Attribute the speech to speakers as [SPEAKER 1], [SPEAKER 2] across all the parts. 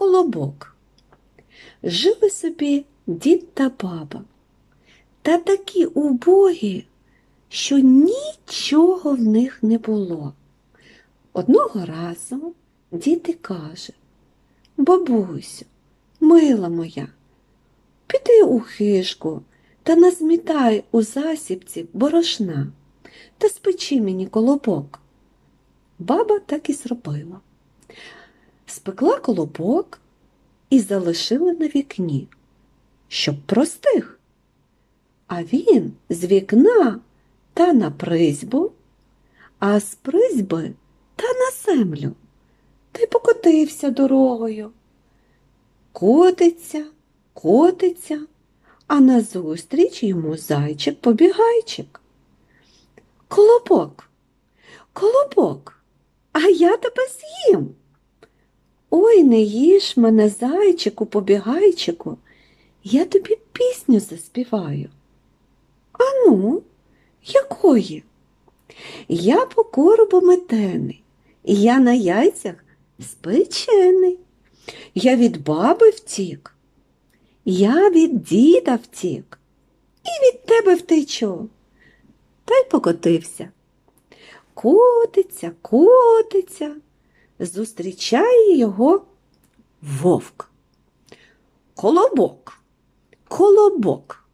[SPEAKER 1] Колобок. Жили собі дід та баба. Та такі убогі, що нічого в них не було. Одного разу дід і каже, бабусю, мила моя, піди у хижку та назмітай у засібці борошна та спечи мені колобок. Баба так і зробила. Спекла колобок і залишила на вікні, щоб простих. А він з вікна та на призьбу, а з призьби та на землю, та й покотився дорогою. Котиться, котиться, а назустріч йому зайчик-побігайчик. Колобок, колобок, а я тебе з'їм. Ой, не їж мене, зайчику, побігайчику, я тобі пісню заспіваю. Ану, якої? Я по коробу метений, я на яйцях спечений. Я від баби втік, я від діда втік, і від тебе втечу. Та й покотився. Котиться, котиться, зустрічає його вовк. Колобок, колобок,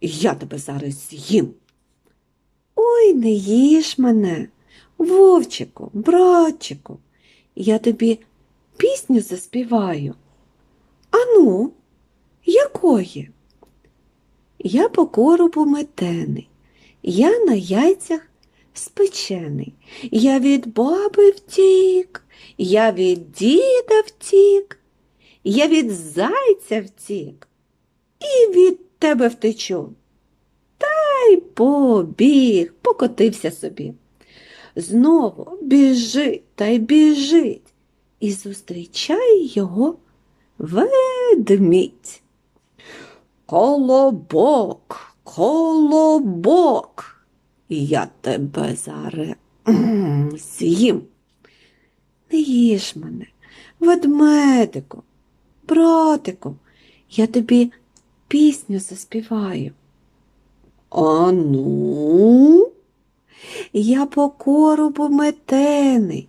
[SPEAKER 1] я тебе зараз з'їм. Ой, не їж мене, вовчику, братчику, я тобі пісню заспіваю. Ану, якої? Я по коробу метений, я на яйцях спечений, я від баби втік, я від діда втік, я від зайця втік і від тебе втечу. Та й побіг, покотився собі. Знову біжить та й біжить і зустрічає його ведмідь. Колобок, колобок, я тебе зараз з'їм. Не їж мене, ведмедику, братику, я тобі пісню заспіваю. А ну, я по коробу метений,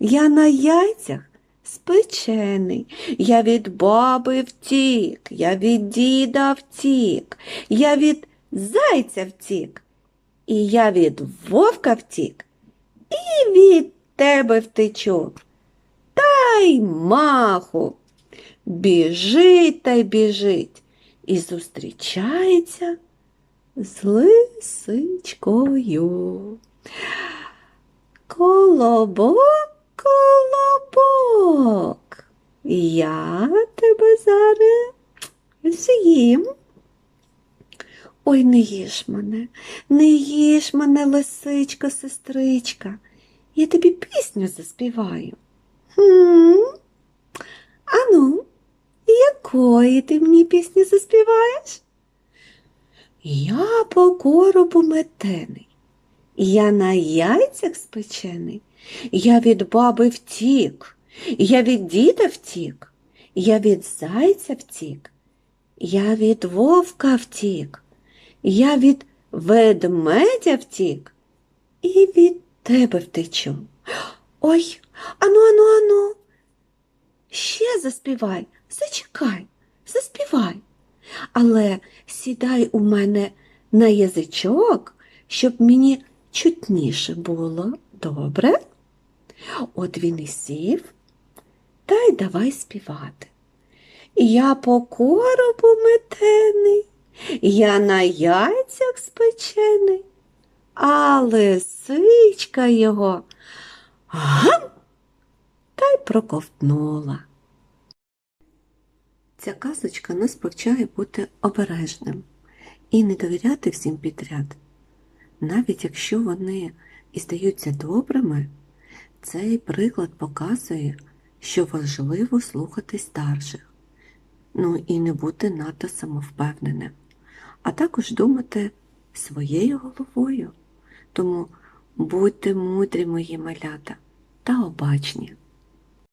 [SPEAKER 1] я на яйцях спечений, я від баби втік, я від діда втік, я від зайця втік, і я від вовка втік, і від тебе втечу. Та й маху. Біжить та й біжить і зустрічається з лисичкою. Колобок, колобок, я тебе зараз з'їм. Ой, не їж мене, не їж мене, лисичка, сестричка. Я тобі пісню заспіваю. Хм? Ану, якої ти мені пісні заспіваєш? Я по коробу метений, я на яйцях спечений, я від баби втік, я від діда втік, я від зайця втік, я від вовка втік, я від ведмедя втік і від тебе втечу. Ой, ану, ану, ану. Ще заспівай, зачекай, заспівай. Але сідай у мене на язичок, щоб мені чутніше було. Добре? От він і сів, та й давай співати. Я по коробу метений, я на яйцях спечений, а лисичка його гам та й проковтнула. Ця казочка нас повчає бути обережним і не довіряти всім підряд. Навіть якщо вони і здаються добрими, цей приклад показує, що важливо слухати старших, ну і не бути надто самовпевненим, а також думати своєю головою. Тому будьте мудрі, мої малята, та обачні.